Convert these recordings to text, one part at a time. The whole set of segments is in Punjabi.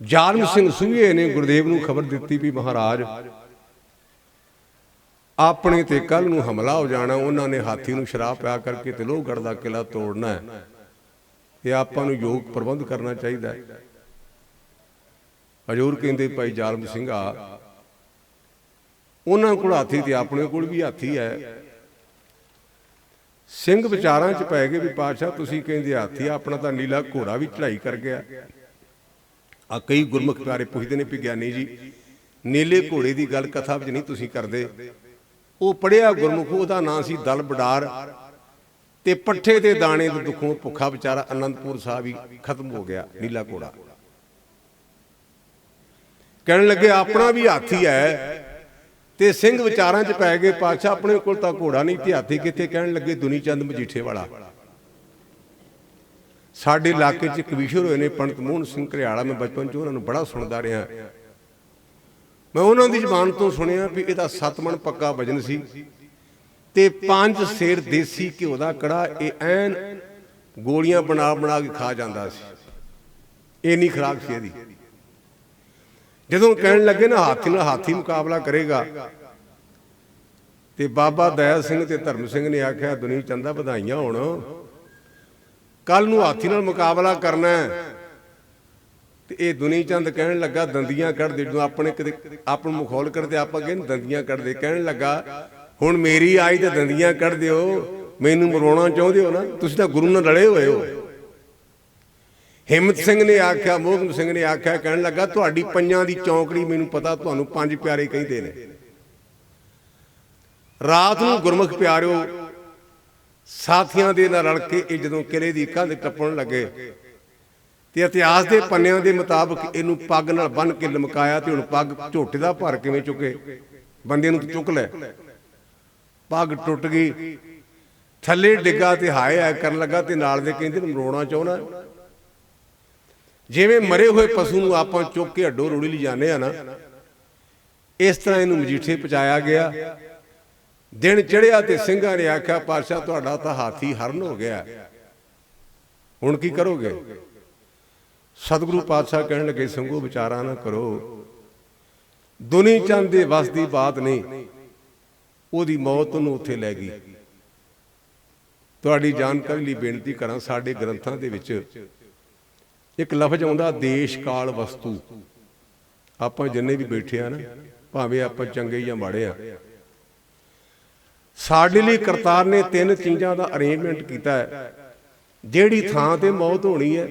ਜਾਲਮ ਸਿੰਘ ਸੂਹੇ ਨੇ ਗੁਰਦੇਵ ਨੂੰ ਖਬਰ ਦਿੱਤੀ ਵੀ ਮਹਾਰਾਜ, ਆਪਣੇ ਤੇ ਕੱਲ ਨੂੰ ਹਮਲਾ ਹੋ ਜਾਣਾ, ਉਹਨਾਂ ਨੇ ਹਾਥੀ ਨੂੰ ਸ਼ਰਾਬ ਪਿਆ ਕਰਕੇ ਤੇ ਲੋਹਗੜ੍ਹ ਦਾ ਕਿਲਾ ਤੋੜਨਾ ਹੈ। ਤੇ ਆਪਾਂ ਨੂੰ ਯੋਗ ਪ੍ਰਬੰਧ ਕਰਨਾ ਚਾਹੀਦਾ ਹੈ। ਹਜੂਰ ਕਹਿੰਦੇ ਭਾਈ ਜਾਲਮ ਸਿੰਘ ਆ, ਉਹਨਾਂ ਕੋਲ ਹਾਥੀ ਤੇ ਆਪਣੇ ਕੋਲ ਵੀ ਹਾਥੀ ਹੈ। ਸਿੰਘ ਵਿਚਾਰਾਂ 'ਚ ਪੈ ਗਏ ਵੀ ਪਾਤਸ਼ਾਹ, ਤੁਸੀਂ ਕਹਿੰਦੇ ਹਾਥੀ ਆਪਣਾ ਤਾਂ ਨੀਲਾ ਘੋੜਾ ਵੀ ਚੜਾਈ ਕਰ ਗਿਆ। ਆ ਕਈ ਗੁਰਮੁਖ ਪਿਆਰੇ ਪੁੱਛਦੇ ਨੇ ਵੀ ਗਿਆਨੀ ਜੀ, ਨੀਲੇ ਘੋੜੇ ਦੀ ਗੱਲ ਕਥਾ ਵਿੱਚ ਨਹੀਂ ਤੁਸੀਂ ਕਰਦੇ। ਉਹ ਪੜਿਆ ਗੁਰਮੁਖ, ਉਹਦਾ ਨਾਂ ਸੀ ਦਲ ਬਡਾਰ। ਤੇ ਪੱਠੇ ਦੇ ਦਾਣੇ ਦੇ ਦੁੱਖੋਂ ਭੁੱਖਾ ਵਿਚਾਰਾ ਅਨੰਦਪੁਰ ਸਾਹਿਬ ਹੀ ਖਤਮ ਹੋ ਗਿਆ, ਨੀਲਾ ਘੋੜਾ। ਕਹਿਣ ਲੱਗੇ, ਆਪਣਾ ਵੀ ਹਾਥੀ ਹੈ ਤੇ ਸਿੰਘ ਵਿਚਾਰਾਂ 'ਚ ਪੈ ਗਏ, ਪਾਤਸ਼ਾਹ ਆਪਣੇ ਕੋਲ ਤਾਂ ਘੋੜਾ ਨਹੀਂ, ਤੇ ਹਾਥੀ ਕਿੱਥੇ? ਕਹਿਣ ਲੱਗੇ ਦੁਨੀ ਚੰਦ ਮਜੀਠੇ ਵਾਲਾ। ਸਾਡੇ ਇਲਾਕੇ 'ਚ ਕਵੀਸ਼ਰ ਹੋਏ ਨੇ, ਪੰਡਤ ਮੋਹਨ ਸਿੰਘ ਘਰਿਆਲਾ, ਮੈਂ ਬਚਪਨ 'ਚ ਉਹਨਾਂ ਨੂੰ ਬੜਾ ਸੁਣਦਾ ਰਿਹਾ। ਮੈਂ ਉਹਨਾਂ ਦੀ ਜ਼ਬਾਨ ਤੋਂ ਸੁਣਿਆ ਵੀ ਇਹਦਾ ਸੱਤ ਪੱਕਾ ਵਜਨ ਸੀ ਤੇ ਪੰਜ ਸੇਰ ਦੇਸੀ ਘਿਓ ਦਾ ਕੜਾ, ਇਹ ਐਨ ਗੋਲੀਆਂ ਬਣਾ ਬਣਾ ਕੇ ਖਾ ਜਾਂਦਾ ਸੀ। ਇਹ ਨਹੀਂ ਖਰਾਬ ਸੀ ਇਹਦੀ। ਜਦੋਂ ਕਹਿਣ ਲੱਗੇ ਨਾ, ਹਾਥੀ ਨਾਲ ਹਾਥੀ ਮੁਕਾਬਲਾ ਕਰੇਗਾ, ਤੇ ਬਾਬਾ ਦਇਆ ਸਿੰਘ ਤੇ ਧਰਮ ਸਿੰਘ ਨੇ ਆਖਿਆ ਦੁਨੀ ਚੰਦਾ ਵਧਾਈਆਂ ਹੋਣ। ਕੱਲ ਨੂੰ ਹਾਥੀ ਨਾਲ ਮੁਕਾਬਲਾ ਕਰਨਾ ਹੈ। ਤੇ ਇਹ ਦੁਨੀ ਚੰਦ ਕਹਿਣ ਲੱਗਾ, ਦੰਦੀਆਂ ਕੱਢਦੇ, ਜਦੋਂ ਆਪਣੇ ਕਿਤੇ ਆਪ ਨੂੰ ਮਖੌਲ ਕਰਦੇ, ਆਪਾਂ ਕਹਿੰਦੇ ਦੰਦੀਆਂ ਕੱਢਦੇ, ਕਹਿਣ ਲੱਗਾ, ਹੁਣ ਮੇਰੀ ਆਈ ਤੇ ਦੰਦੀਆਂ ਕੱਢ ਦਿਓ ਮੈਨੂੰ ਮਰਵਾਉਣਾ ਚਾਹੁੰਦੇ ਹੋ ਨਾ? ਤੁਸੀਂ ਤਾਂ ਗੁਰੂ ਨਾਲ ਲੜੇ ਹੋਏ ਹੋ। ਹਿੰਮਤ ਸਿੰਘ ਨੇ ਆਖਿਆ, ਮੋਹਨ ਸਿੰਘ ਨੇ ਆਖਿਆ, ਕਹਿਣ ਲੱਗਾ, ਤੁਹਾਡੀ ਪੰਜਾਂ ਦੀ ਚੌਂਕੜੀ ਮੈਨੂੰ ਪਤਾ, ਤੁਹਾਨੂੰ ਪੰਜ ਪਿਆਰੇ ਕਹਿੰਦੇ ਨੇ। ਰਾਤ ਨੂੰ ਗੁਰਮੁਖ ਪਿਆਰਿਓ ਸਾਥੀਆਂ ਦੇ ਨਾਲ ਰਲ ਕੇ ਇਹ ਜਦੋਂ ਕਿਲੇ ਦੀ ਕੰਧ ਟੱਪਣ ਲੱਗੇ ਤੇ ਇਤਿਹਾਸ ਦੇ ਪੰਨਿਆਂ ਦੇ ਮੁਤਾਬਕ ਇਹਨੂੰ ਪੱਗ ਨਾਲ ਬੰਨ ਕੇ ਲਮਕਾਇਆ ਤੇ ਹੁਣ ਪੱਗ ਝੋਟੇ ਦਾ ਭਰ ਕਿਵੇਂ ਚੁੱਕੇ? ਬੰਦੇ ਨੂੰ ਚੁੱਕ ਲੈ ਪੱਗ ਟੁੱਟ ਗਈ। ਥੱਲੇ ਡਿੱਗਾ ਤੇ ਹਾਏ ਹਾਏ ਕਰਨ ਲੱਗਾ ਤੇ ਨਾਲ ਦੇ ਕਹਿੰਦੇ ਨੂੰ ਮਰੋਣਾ ਚਾਹੁੰਦਾ ਜਿਵੇਂ ਮਰੇ ਹੋਏ ਪਸ਼ੂ ਨੂੰ ਆਪਾਂ ਚੁੱਕ ਕੇ ਹੱਡੋ ਰੋੜੀ ਲਈ ਜਾਂਦੇ ਆ ਨਾ, ਇਸ ਤਰ੍ਹਾਂ ਇਹਨੂੰ ਮਜੀਠੇ ਪਹੁੰਚਾਇਆ ਗਿਆ। ਦਿਨ ਚੜਿਆ ਤੇ ਸਿੰਘਾਂ ਨੇ ਆਖਿਆ, ਪਾਤਸ਼ਾਹ, ਤੁਹਾਡਾ ਤਾਂ ਹਾਥੀ ਹਰਨ ਹੋ ਗਿਆ। ਹੁਣ ਕੀ ਕਰੋਗੇ? ਸਤਿਗੁਰੂ ਪਾਤਸ਼ਾਹ ਕਹਿਣ ਲੱਗੇ ਸਿੰਘੋ ਵਿਚਾਰਾ ਨਾ ਕਰੋ। ਦੁਨੀ ਚੰਦ ਦੇ ਵਸ ਦੀ ਬਾਤ ਨਹੀਂ, ਉਹਦੀ ਮੌਤ ਨੂੰ ਉੱਥੇ ਲੈ ਗਈ। ਤੁਹਾਡੀ ਜਾਣਕਾਰੀ ਲਈ ਬੇਨਤੀ ਕਰਾਂ, ਸਾਡੇ ਗ੍ਰੰਥਾਂ ਦੇ ਵਿੱਚ ਇੱਕ ਲਫ਼ਜ਼ ਆਉਂਦਾ, ਦੇਸ਼ ਕਾਲ ਵਸਤੂ। ਆਪਾਂ ਜਿੰਨੇ ਵੀ ਬੈਠੇ ਆ ਨਾ, ਭਾਵੇਂ ਆਪਾਂ ਚੰਗੇ ਜਾਂ ਮਾੜੇ ਆ ਸਾਡੇ ਲਈ ਕਰਤਾਰ ਨੇ ਤਿੰਨ ਚੀਜ਼ਾਂ ਦਾ ਅਰੇਂਜਮੈਂਟ ਕੀਤਾ ਹੈ। ਜਿਹੜੀ ਥਾਂ ਤੇ ਮੌਤ ਹੋਣੀ ਹੈ,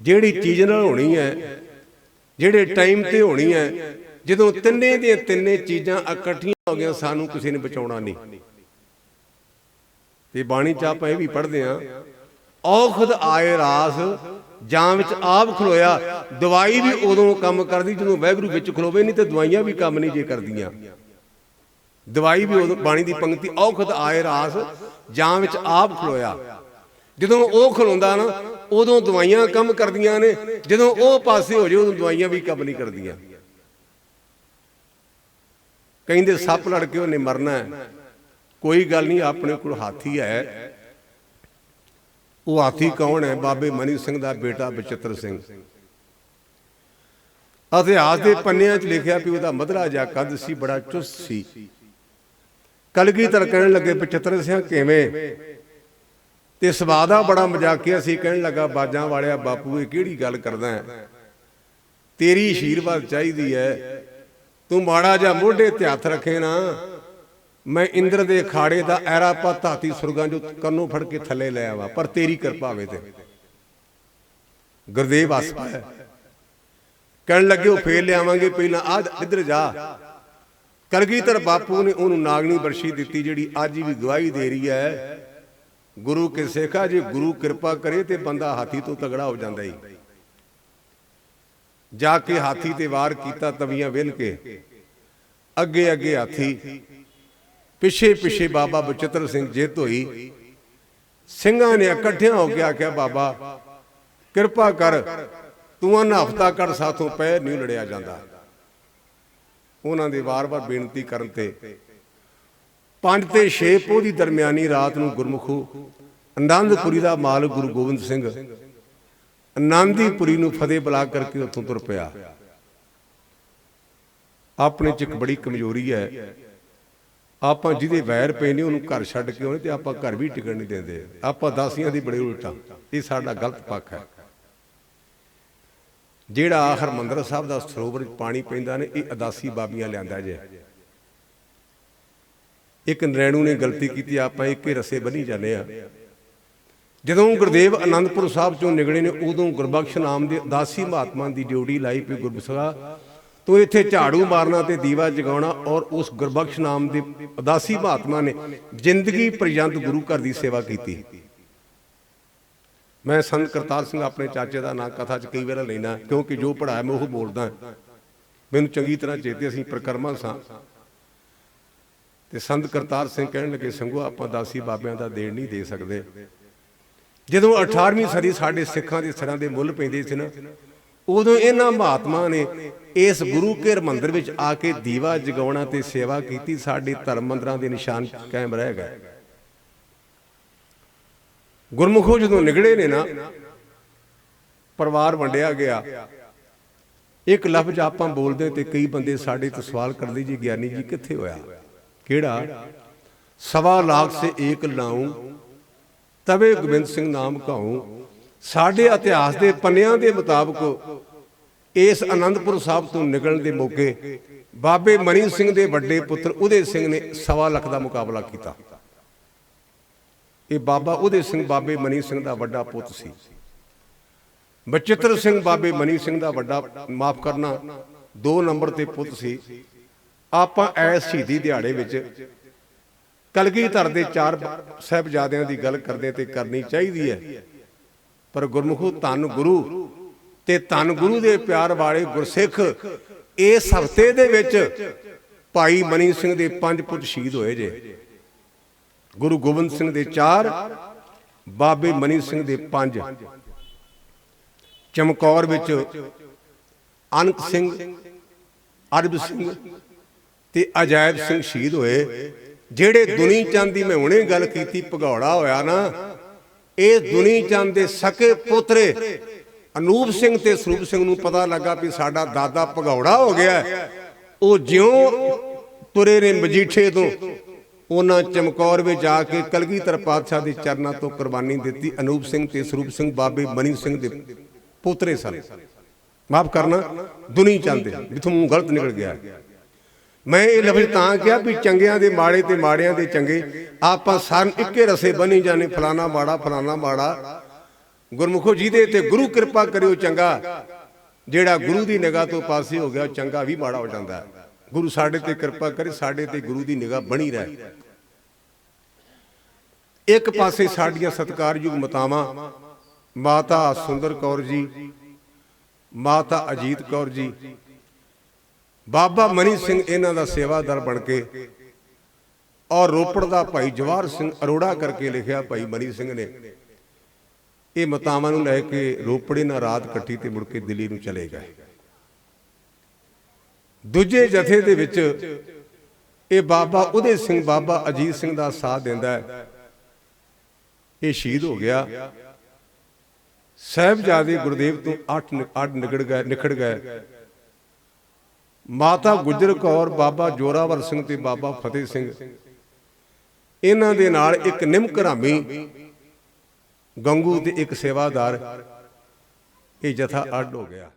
ਜਿਹੜੀ ਚੀਜ਼ ਨਾਲ ਹੋਣੀ ਹੈ, ਜਿਹੜੇ ਟਾਈਮ ਤੇ ਹੋਣੀ ਹੈ, ਜਦੋਂ ਤਿੰਨੇ ਦੀਆਂ ਤਿੰਨੇ ਚੀਜ਼ਾਂ ਇਕੱਠੀਆਂ ਹੋ ਗਈਆਂ, ਸਾਨੂੰ ਕਿਸੇ ਨੇ ਬਚਾਉਣਾ ਨਹੀਂ। ਤੇ ਬਾਣੀ ਚ ਆਪਾਂ ਇਹ ਵੀ ਪੜ੍ਹਦੇ ਆ ਔਖਦ ਆਏ ਰਾਸ, ਜਾਂ ਵਿੱਚ ਆਪ ਖਲੋਇਆ, ਦਵਾਈ ਵੀ ਉਦੋਂ ਕੰਮ ਕਰਦੀ ਜਦੋਂ ਵੈਗਰੂ ਵਿੱਚ ਖਲੋਵੇ, ਨਹੀਂ ਤੇ ਦਵਾਈਆਂ ਵੀ ਕੰਮ ਨਹੀਂ ਜੇ ਕਰਦੀਆਂ। ਦਵਾਈ ਵੀ ਉਦੋਂ ਬਾਣੀ ਦੀ ਪੰਕਤੀ, ਔਖਤ ਆਏ ਰਾਸ ਜਾਂ ਵਿੱਚ ਆਪ ਖਲੋਇਆ। ਜਦੋਂ ਉਹ ਖਲੋਂਦਾ ਨਾ, ਉਦੋਂ ਦਵਾਈਆਂ ਕੰਮ ਕਰਦੀਆਂ ਨੇ, ਜਦੋਂ ਉਹ ਪਾਸੇ ਹੋ ਜਾਏ, ਉਦੋਂ ਦਵਾਈਆਂ ਵੀ ਕੰਮ ਨਹੀਂ ਕਰਦੀਆਂ। ਕਹਿੰਦੇ, ਸੱਪ ਲੜ ਕੇ ਉਹਨੇ ਮਰਨਾ ਕੋਈ ਗੱਲ ਨਹੀਂ, ਆਪਣੇ ਕੋਲ ਹਾਥੀ ਹੈ। ਉਹ ਹਾਥੀ ਕੌਣ ਹੈ? ਬਾਬੇ ਮਨੀ ਸਿੰਘ ਦਾ ਬੇਟਾ ਬਚਿੱਤਰ ਸਿੰਘ। ਇਤਿਹਾਸ ਦੇ ਪੰਨਿਆਂ 'ਚ ਲਿਖਿਆ ਵੀ ਉਹਦਾ ਮਧਰਾ ਜਾ ਕੱਦ ਸੀ, ਬੜਾ ਚੁਸਤ ਸੀ। ਕਲਗੀਧਰ ਕਹਿਣ ਲੱਗੇ ਬਚਿੱਤਰ ਸਿੰਘ ਕਿਵੇਂ? ਤੇ ਸਵਾਦਾ ਬੜਾ ਮਜ਼ਾਕੀਆ ਸੀ, ਕਹਿਣ ਲੱਗਾ, ਬਾਜਾਂ ਵਾਲਿਆ, ਬਾਪੂ, ਇਹ ਕਿਹੜੀ ਗੱਲ ਕਰਦਾ ਹੈ? ਤੇਰੀ ਆਸ਼ੀਰਵਾਦ ਚਾਹੀਦੀ ਹੈ। ਤੂੰ ਮਾੜਾ ਜਿਹਾ ਮੋਢੇ ਤੇ ਹੱਥ ਰੱਖੇ ਨਾ। ਮੈਂ ਇੰਦਰ ਦੇ ਅਖਾੜੇ ਦਾ ਐਰਾ ਪਾ ਧਾਤੀ ਸੁਰਗਾਂ ਜੋ ਕੰਨੋਂ ਫੜ ਕੇ ਥੱਲੇ ਲੈ ਆਵਾ, ਪਰ ਤੇਰੀ ਕਿਰਪਾ ਹੋਵੇ ਤੇ। ਗੁਰਦੇਵ ਹੱਸ ਪਾਇਆ ਕਹਿਣ ਲੱਗੇ, ਉਹ ਫੇਰ ਲਿਆਵਾਂਗੇ, ਪਹਿਲਾਂ ਆ ਇੱਧਰ ਜਾ। ਕਲਗੀਧਰ ਬਾਪੂ ਨੇ ਉਹਨੂੰ ਨਾਗਣੀ ਬਰਸ਼ੀ ਦਿੱਤੀ, ਜਿਹੜੀ ਅੱਜ ਵੀ ਗਵਾਹੀ ਦੇ ਰਹੀ ਹੈ। ਗੁਰੂ ਕੇ ਸੇਖਾ, ਜੇ ਗੁਰੂ ਕਿਰਪਾ ਕਰੇ ਤੇ ਬੰਦਾ ਹਾਥੀ ਤੋਂ ਤਗੜਾ ਹੋ ਜਾਂਦਾ ਈ। ਜਾ ਕੇ ਹਾਥੀ ਤੇ ਵਾਰ ਕੀਤਾ ਤਵੀਆਂ ਵਿਲ ਕੇ। ਅੱਗੇ ਅੱਗੇ ਹਾਥੀ। ਪਿੱਛੇ ਪਿੱਛੇ ਬਾਬਾ ਬਚਿੱਤਰ ਸਿੰਘ ਜਿੱਤ ਹੋਈ। ਸਿੰਘਾਂ ਨੇ ਇਕੱਠਿਆਂ ਹੋ ਕੇ ਆਖਿਆ, ਬਾਬਾ, ਕਿਰਪਾ ਕਰ, ਤੂੰ ਅਨ ਹਫਤਾ ਕਰ ਸਾਥੋਂ ਪੈ, ਨਹੀਂ ਲੜਿਆ ਜਾਂਦਾ। ਉਹਨਾਂ ਦੇ ਵਾਰ-ਵਾਰ ਬੇਨਤੀ ਕਰਨ ਤੇ ਪੰਜ ਤੇ 6 ਪੋਹ ਦੀ ਦਰਮਿਆਨੀ ਰਾਤ ਨੂੰ ਗੁਰਮੁਖੋ ਆਨੰਦਪੁਰੀ ਦਾ ਮਾਲਕ ਗੁਰੂ ਗੋਬਿੰਦ ਸਿੰਘ ਆਨੰਦੀਪੁਰੀ ਨੂੰ ਫਤਿਹ ਬੁਲਾ ਕਰਕੇ ਉੱਥੋਂ ਤੁਰ ਪਿਆ। ਆਪਣੇ ਚ ਇੱਕ ਬੜੀ ਕਮਜ਼ੋਰੀ ਹੈ। ਆਪਾਂ ਜਿਹਦੇ ਵੈਰ ਪਏ ਨੇ ਉਹਨੂੰ ਘਰ ਛੱਡ ਕੇ ਆਉਣੇ ਤੇ ਆਪਾਂ ਘਰ ਵੀ ਟਿਕਣ ਨਹੀਂ ਦਿੰਦੇ। ਆਪਾਂ ਦਾਸੀਆਂ ਦੀ ਬੜੀ ਉਲਟਾ। ਇਹ ਸਾਡਾ ਗਲਤ ਪੱਖ ਹੈ। ਜਿਹੜਾ ਹਰਮੰਦਰ ਸਾਹਿਬ ਦਾ ਸਰੋਵਰ ਚ ਪਾਣੀ ਪੈਂਦਾ ਨੇ, ਇਹ ਅਦਾਸੀ ਬਾਬੀਆਂ ਲਿਆਂਦਾ ਜੇ। ਇੱਕ ਨਰੈਣੂ ਨੇ ਗਲਤੀ ਕੀਤੀ, ਆਪਾਂ ਇੱਕੇ ਰਸੇ ਬੰਨੀ ਜਾਂਦੇ ਆ ਜਦੋਂ ਗੁਰਦੇਵ ਆਨੰਦਪੁਰ ਸਾਹਿਬ ਚੋਂ ਨਿਕਲੇ ਨੇ, ਉਦੋਂ ਗੁਰਬਖਸ਼ ਨਾਮ ਦੇ ਦਾਸੀ ਮਹਾਤਮਾ ਦੀ ਡਿਊਟੀ ਲਾਈ ਪਈ ਗੁਰਬਖਸ਼ਾ। ਤੂੰ ਇੱਥੇ ਝਾੜੂ ਮਾਰਨਾ ਤੇ ਦੀਵਾ ਜਗਾਉਣਾ ਔਰ ਉਸ ਗੁਰਬਖਸ਼ ਨਾਮ ਦੇ ਉਦਾਸੀ ਮਹਾਤਮਾ ਨੇ ਜ਼ਿੰਦਗੀ ਪਰਯੰਤ ਗੁਰੂ ਘਰ ਦੀ ਸੇਵਾ ਕੀਤੀ। ਮੈਂ ਸੰਤ ਕਰਤਾਰ ਸਿੰਘ ਆਪਣੇ ਚਾਚੇ ਦਾ ਨਾਂ ਕਥਾ 'ਚ ਕਈ ਵਾਰ ਲੈਣਾ ਕਿਉਂਕਿ ਜੋ ਪੜਾਇਆ ਮੈਂ ਉਹ ਬੋਲਦਾ। ਮੈਨੂੰ ਚੰਗੀ ਤਰ੍ਹਾਂ ਚੇਤੇ ਅਸੀਂ ਪ੍ਰਕਰਮਾ ਸਾਂ। ਤੇ ਸੰਤ ਕਰਤਾਰ ਸਿੰਘ ਕਹਿਣ ਲੱਗੇ, ਸੰਗੋ, ਆਪਾਂ ਦਾਸੀ ਬਾਬਿਆਂ ਦਾ ਦੇਣ ਨਹੀਂ ਦੇ ਸਕਦੇ। ਜਦੋਂ 18ਵੀਂ ਸਦੀ ਸਾਡੇ ਸਿੱਖਾਂ ਦੇ ਸਿਰਾਂ ਦੇ ਮੁੱਲ ਪੈਂਦੇ ਸੀ ਨਾ, ਉਦੋਂ ਇਹਨਾਂ ਮਹਾਤਮਾ ਨੇ ਇਸ ਗੁਰੂ ਕੇ ਮੰਦਿਰ ਵਿੱਚ ਆ ਕੇ ਦੀਵਾ ਜਗਾਉਣਾ ਤੇ ਸੇਵਾ ਕੀਤੀ, ਸਾਡੇ ਧਰਮ ਮੰਦਰਾਂ ਦੇ ਨਿਸ਼ਾਨ ਕਾਇਮ ਰਹਿ ਗਏ। ਗੁਰਮੁਖੋ ਜਦੋਂ ਨਿਗੜੇ ਨੇ ਨਾ, ਪਰਿਵਾਰ ਵੰਡਿਆ ਗਿਆ। ਇੱਕ ਲਫ਼ਜ਼ ਆਪਾਂ ਬੋਲਦੇ ਤੇ ਕਈ ਬੰਦੇ ਸਾਡੇ ਤੋਂ ਸਵਾਲ ਕਰਦੇ ਜੀ, ਗਿਆਨੀ ਜੀ ਕਿੱਥੇ ਹੋਇਆ? ਕਿਹੜਾ? ਸਵਾ ਲੱਖ ਸੇ ਏਕ ਲਾਉ ਤਵੇ ਗੋਬਿੰਦ ਸਿੰਘ ਨਾਮ ਕਹਾਉ ਸਾਡੇ ਇਤਿਹਾਸ ਦੇ ਪੰਨਿਆਂ ਦੇ ਮੁਤਾਬਕ ਇਸ ਆਨੰਦਪੁਰ ਸਾਹਿਬ ਤੋਂ ਨਿਕਲਣ ਦੇ ਮੌਕੇ ਬਾਬੇ ਮਨੀ ਸਿੰਘ ਦੇ ਵੱਡੇ ਪੁੱਤਰ ਉਦੇ ਸਿੰਘ ਨੇ ਸਵਾ ਲੱਖ ਦਾ ਮੁਕਾਬਲਾ ਕੀਤਾ। ਇਹ ਬਾਬਾ ਉਹਦੇ ਸਿੰਘ ਬਾਬੇ ਮਨੀ ਸਿੰਘ ਦਾ ਵੱਡਾ ਪੁੱਤ ਸੀ। ਬਚਿੱਤਰ ਸਿੰਘ ਬਾਬੇ ਮਨੀ ਸਿੰਘ ਦਾ ਵੱਡਾ ਮਾਫ ਕਰਨਾ ਦੋ ਨੰਬਰ ਤੇ ਪੁੱਤ ਸੀ। ਆਪਾਂ ਐਸ ਸ਼ਹੀਦੀ ਦਿਹਾੜੇ ਵਿੱਚ ਕਲਗੀਧਰ ਦੇ ਚਾਰ ਸਹਿਬਜ਼ਾਦਿਆਂ ਦੀ ਗੱਲ ਕਰਦੇ ਤੇ ਕਰਨੀ ਚਾਹੀਦੀ ਹੈ। ਪਰ ਗੁਰਮੁਖੋ ਧੰਨ ਗੁਰੂ ਤੇ ਧੰਨ ਗੁਰੂ ਦੇ ਪਿਆਰ ਵਾਲੇ ਗੁਰਸਿੱਖ ਇਸ ਹਫ਼ਤੇ ਦੇ ਵਿੱਚ ਭਾਈ ਮਨੀ ਸਿੰਘ ਦੇ ਪੰਜ ਪੁੱਤ ਸ਼ਹੀਦ ਹੋਏ ਜੇ। ਗੁਰੂ ਗੋਬਿੰਦ ਸਿੰਘ ਦੇ ਚਾਰ, ਬਾਬੇ ਮਨੀ ਸਿੰਘ ਦੇ ਪੰਜ। ਚਮਕੌਰ ਵਿੱਚ ਅਨਕ ਸਿੰਘ, ਅਰਬ ਸਿੰਘ ਤੇ ਅਜਾਇਬ ਸਿੰਘ ਸ਼ਹੀਦ ਹੋਏ। ਜਿਹੜੇ ਦੁਨੀ ਚੰਦ ਦੀ ਮੈਂ ਹੁਣੇ ਗੱਲ ਕੀਤੀ, ਭਗੌੜਾ ਹੋਇਆ ਨਾ, ਇਹ ਦੁਨੀ ਚੰਦ ਦੇ ਸਕੇ ਪੁੱਤਰੇ ਅਨੂਪ ਸਿੰਘ ਤੇ ਸਰੂਪ ਸਿੰਘ ਨੂੰ ਪਤਾ ਲੱਗਾ ਵੀ ਸਾਡਾ ਦਾਦਾ ਭਗੌੜਾ ਹੋ ਗਿਆ। ਉਹ ਜਿਉਂ ਤੁਰੇ ਨੇ ਮਜੀਠੇ ਤੋਂ ਉਹਨਾਂ ਚਮਕੌਰ ਵਿੱਚ ਜਾ ਕੇ ਕਲਗੀਧਰ ਪਾਤਸ਼ਾਹ ਦੇ ਚਰਨਾਂ ਤੋਂ ਕੁਰਬਾਨੀ ਦਿੱਤੀ। ਅਨੂਪ ਸਿੰਘ ਤੇ ਸਰੂਪ ਸਿੰਘ, ਬਾਬੇ ਮਨੀ ਸਿੰਘ ਦੇ ਪੋਤਰੇ ਸਨ। ਮਾਫ ਕਰਨਾ, ਦੁਨੀ ਚੰਦ ਦੇ ਜਿੱਥੋਂ ਮੂੰਹ ਗਲਤ ਨਿਕਲ ਗਿਆ। ਮੈਂ ਇਹ ਲਫ਼ਜ਼ ਤਾਂ ਕਿਹਾ ਵੀ ਚੰਗਿਆਂ ਦੇ ਮਾੜੇ ਤੇ ਮਾੜਿਆਂ ਦੇ ਚੰਗੇ ਆਪਾਂ ਸਾਰ ਇੱਕੇ ਰਸੇ ਬਣੀ ਜਾਣੇ, ਫਲਾਣਾ ਮਾੜਾ ਫਲਾਣਾ ਮਾੜਾ। ਗੁਰਮੁਖੋ ਜਿਹਦੇ ਤੇ ਗੁਰੂ ਕਿਰਪਾ ਕਰਿਓ ਚੰਗਾ। ਜਿਹੜਾ ਗੁਰੂ ਦੀ ਨਿਗਾਹ ਤੋਂ ਪਾਸੇ ਹੋ ਗਿਆ, ਉਹ ਚੰਗਾ ਵੀ ਮਾੜਾ ਹੋ ਜਾਂਦਾ। ਗੁਰੂ ਸਾਡੇ ਤੇ ਕਿਰਪਾ ਕਰੇ, ਸਾਡੇ ਤੇ ਗੁਰੂ ਦੀ ਨਿਗਾਹ ਬਣੀ ਰਹੇ। ਇੱਕ ਪਾਸੇ ਸਾਡੀਆਂ ਸਤਿਕਾਰਯੋਗ ਮਤਾਵਾਂ, ਮਾਤਾ ਸੁੰਦਰ ਕੌਰ ਜੀ, ਮਾਤਾ ਅਜੀਤ ਕੌਰ ਜੀ, ਬਾਬਾ ਮਨੀ ਸਿੰਘ ਇਹਨਾਂ ਦਾ ਸੇਵਾਦਾਰ ਬਣ ਕੇ ਔਰ ਰੋਪੜ ਦਾ ਭਾਈ ਜਵਾਹਰ ਸਿੰਘ ਅਰੋੜਾ ਕਰਕੇ ਲਿਖਿਆ ਭਾਈ ਮਨੀ ਸਿੰਘ ਨੇ, ਇਹ ਮਤਾਵਾਂ ਨੂੰ ਲੈ ਕੇ ਰੋਪੜੇ ਨਾਲ ਰਾਤ ਕੱਟੀ ਤੇ ਮੁੜ ਕੇ ਦਿੱਲੀ ਨੂੰ ਚਲੇ ਗਏ। ਦੂਜੇ ਜਥੇ ਦੇ ਵਿੱਚ ਇਹ ਬਾਬਾ ਉਦੇ ਸਿੰਘ ਬਾਬਾ ਅਜੀਤ ਸਿੰਘ ਦਾ ਸਾਥ ਦਿੰਦਾ ਹੈ। ਇਹ ਸ਼ਹੀਦ ਹੋ ਗਿਆ। ਸਾਹਿਬਜ਼ਾਦੇ ਗੁਰਦੇਵ ਤੋਂ ਅੱਠ ਅੱਡ ਨਿਕੜ ਗਏ ਨਿਖੜ ਗਏ। ਮਾਤਾ ਗੁਜਰ ਕੌਰ, ਬਾਬਾ ਜੋਰਾਵਰ ਸਿੰਘ ਤੇ ਬਾਬਾ ਫਤਿਹ ਸਿੰਘ। ਇਹਨਾਂ ਦੇ ਨਾਲ ਇੱਕ ਨਿਮਕ ਰਾਮੀ ਗੰਗੂ ਤੇ ਇੱਕ ਸੇਵਾਦਾਰ। ਇਹ ਜਥਾ ਅੱਡ ਹੋ ਗਿਆ।